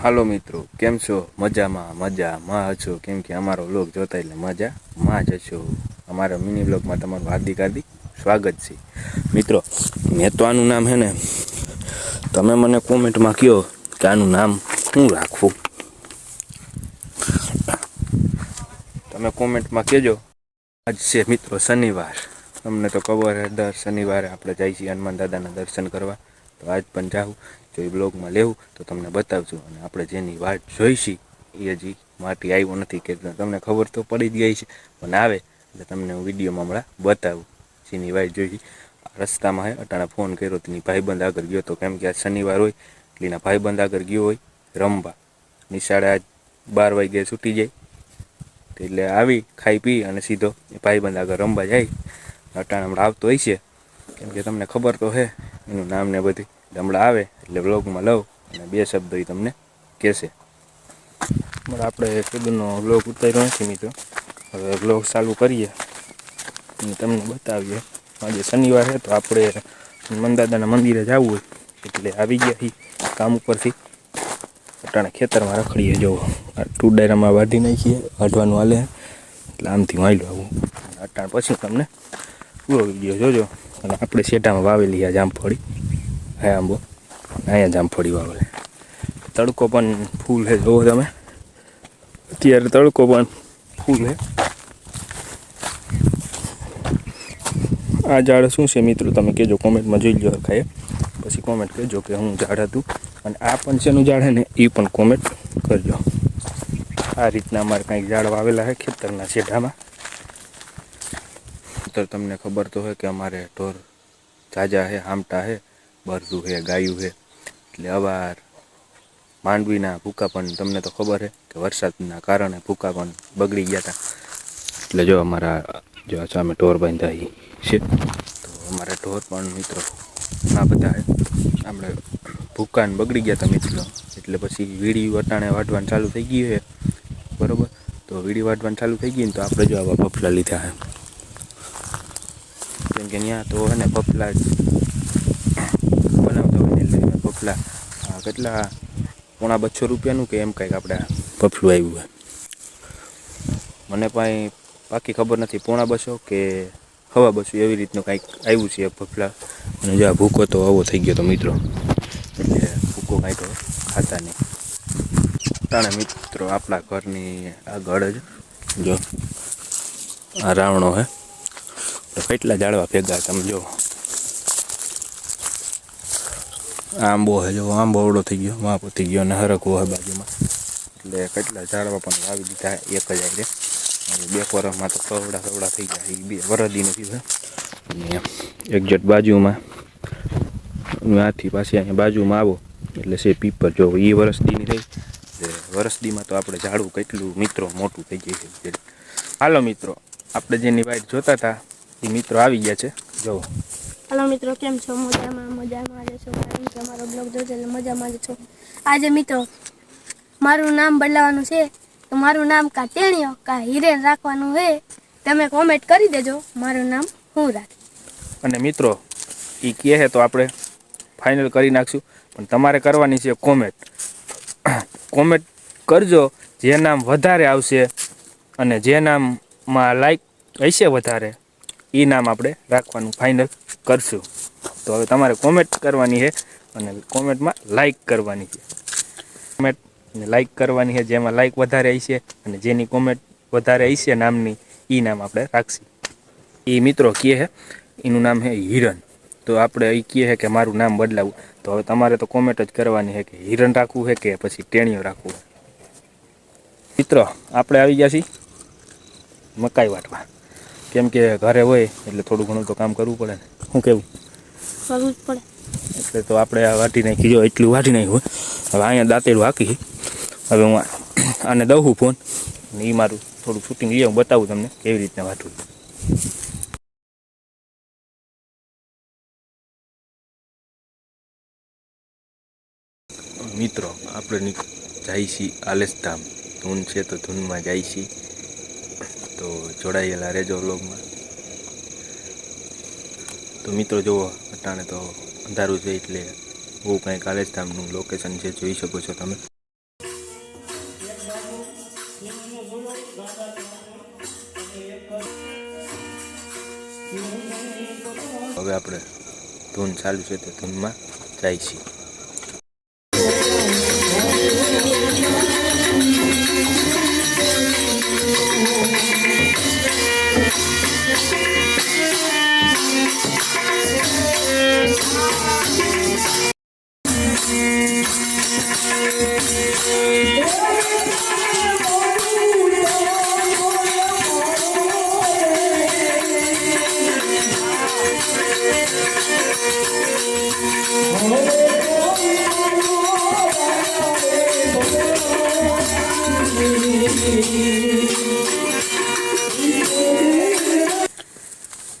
હાલો મિત્રો, કેમ છો? મજામાં મજામાં. હશો? કેમ કે અમારો લોક જોતા એટલે મજા માં જ હશો. અમારા મિની બ્લોગમાં તમારું હાર્દિક હાર્દિક સ્વાગત છે. મિત્રો, મેં તો આનું નામ હે ને, તમે મને કોમેન્ટમાં કહો કે આનું નામ શું રાખવું તમે કોમેન્ટમાં કહેજો. આજ છે મિત્રો શનિવાર. તમને તો ખબર દર શનિવારે આપણે જઈએ છીએ હનુમાન દાદાના દર્શન કરવા. તો આજ પણ જાઉં. જો એ બ્લોગમાં લેવું તો તમને બતાવજો અને આપણે જેની વાટ જોઈશી, એ હજી માટી આવ્યો નથી કે તમને ખબર તો પડી જ ગઈ છે, પણ આવે એટલે તમને હું વિડીયોમાં હમણાં બતાવું, જેની વાટ જોઈશી. રસ્તામાં હે, અટાણે ફોન કર્યો, તેની ભાઈબંધ આગળ ગયો તો કેમ કે આજ શનિવાર હોય એટલે એના ભાઈબંધ આગળ ગયો હોય, રમવા. નિશાળે આજ બાર વાગે છૂટી જાય. એટલે આવી, ખાઈ પી અને સીધો ભાઈબંધ આગળ રમવા જાય. અટાણે હમણાં આવતો હોય છે. કેમ કે તમને ખબર તો હે એનું નામ ને બધી હમણાં આવે એટલે વ્લોગમાં લઉં અને બે શબ્દો એ તમને કહેશે. આપણે કીધુંનો વ્લોગ ઉતાર્યો નથી મિત્રો. હવે વ્લોગ ચાલુ કરીએ અને તમને બતાવીએ. આજે શનિવાર છે તો આપણે મંદાદાના મંદિરે જવું હોય. એટલે આવી ગયા કામ ઉપરથી. અટાણે ખેતરમાં રખડીએ જો. ટુ ડાયરામાં વાઢી નાખીએ. વાઢવાનું હાલે. એટલે આમથી વાયલું આવું. અટાણ પછી તમને પૂરો ગયો જોજો. અને આપણે શેટામાં વાવેલી આ જામફળી. હા, આંબો. અહીંયા જામફળી વાવેલી. તડકો પણ ફૂલ છે, જોવો તમે. અત્યારે તડકો પણ ફૂલ છે. આ ઝાડ શું છે મિત્રો? તમે કહેજો, કોમેન્ટમાં જોઈ લો ખાય પછી કોમેન્ટ કરજો કે હું ઝાડ હતું. અને આ પણ શેનું ઝાડ છે ને એ પણ કોમેન્ટ કરજો. આ રીતના અમારે કંઈક ઝાડ વાવેલા છે ખેતરના શેઢામાં. તો તમને ખબર તો હોય કે અમારે ઢોર જાજા છે હામટા છે બરધું છે ગાયું છે એટલે અવાર, માંડવીના ભૂકા પણ તમને તો ખબર છે કે વરસાદના કારણે ભૂકા પણ બગડી ગયા હતા એટલે જો અમારા, જો સામે ઢોર બાંધ્યા છે, તો અમારા ઢોર પણ મિત્રો આ બધા આપણે ભૂકાને બગડી ગયા હતા મિત્રો. એટલે પછી વીડી વટાણે વાટવાનું ચાલુ થઈ ગયું છે બરોબર? તો વીડી વાટવાનું ચાલુ થઈ ગઈ ને તો આપણે જો આવા બફલા લીધા છે કેમ કે ત્યાં તો હે ને જ બનાવતા હોય એટલે બફલા કેટલા? પોણા બસો રૂપિયાનું કે એમ કંઈક આપણે બફલું આવ્યું હોય. મને પાસે બાકી ખબર નથી, પોણા બસો કે હવા બસો એવી રીતનું કંઈક આવ્યું છે પફલા અને જો આ ભૂકો તો આવો થઈ ગયો તો મિત્રો. એટલે ભૂકો કાંઈ તો ખાતા નહીં. તાણે મિત્રો આપણા ઘરની આગળ જ, જો, આ રાવણો હે. તો કેટલા ઝાડવા ભેગા તમે જો આંબો હે જો આંબો અવડો થઈ ગયો વાંપો થઈ ગયો અને હરકવો હે બાજુમાં. એટલે કેટલા ઝાડવા પણ વાવી દીધા, એક જ આવી અને બે વરસમાં તો કવડા સવડા થઈ ગયા એ બે વરદી નથી અને એક્ઝેક્ટ બાજુમાં. આથી પાછી અહીંયા બાજુમાં આવો. એટલે છે પીપર જો એ વરસદીની થઈ. વરસદીમાં તો આપણે ઝાડવું કેટલું, મિત્રો, મોટું થઈ જાય છે. હાલો મિત્રો, આપણે જેની વાઇટ જોતા હતા એ મિત્રો આવી ગયા છે. જો હલો મિત્રો કેમ છો? મજામાં મજામાં જ છો કે અમારો બ્લોગ જોજો એટલે મજામાં જ છો. આજે મિત્રો મારું નામ બદલાવાનું છે. તો મારું નામ કા તેણીઓ કા હિરેન રાખવાનું છે તમે કોમેન્ટ કરી દેજો. મારું નામ હું રાખ અને મિત્રો એ કહે છે તો આપણે ફાઇનલ કરી નાખશું. પણ તમારે કરવાની છે કોમેન્ટ કોમેન્ટ કરજો જે નામ વધારે આવશે અને જે નામમાં લાઈક હશે વધારે. એ નામ આપણે રાખવાનું ફાઇનલ કરશું. તો હવે તમારે કોમેન્ટ કરવાની છે અને કોમેન્ટમાં લાઇક કરવાની છે. કોમેન્ટ લાઇક કરવાની છે, જેમાં લાઇક વધારે હશે અને જેની કોમેન્ટ વધારે હશે નામની એ નામ આપણે રાખશું. એ મિત્રો કહે છે, એનું નામ છે હિરન તો આપણે એ કહે છે કે મારું નામ બદલાવું. તો હવે તમારે તો કોમેન્ટ જ કરવાની છે કે હિરન રાખવું છે કે પછી ટેણીઓ રાખવું મિત્રો, આપણે આવી ગયા છીએ મકાઈ વાટવા. કેમ કે ઘરે હોય એટલે થોડું ઘણું તો કામ કરવું પડે ને. શું કેવું? કરવું જ પડે. એટલે તો આપણે આ વાટી નાખી જો એટલું વાટી નાખ્યું હવે અહીંયા દાંતેડું હાકી હવે હું આને દઉં ફોન. અને એ મારું થોડું શૂટિંગ લઈ હું બતાવું તમને કેવી રીતના વાટવું મિત્રો આપણે જાય છીએ આલેસધામ ધૂન છે તો ધૂનમાં જાય છીએ. તો જોડાયેલા રહેજો વ્લોગમાં. તો મિત્રો જુઓ, અટાણે તો અંધારું છે એટલે બહુ કંઈ કાલેજધામનું લોકેશન છે, જોઈ શકો છો તમે. હવે આપણે ધૂન ચાલુ છે તો ધૂનમાં જાય છીએ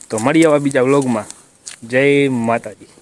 તો મળીએ આવા બીજા વ્લોગમાં જય માતાજી.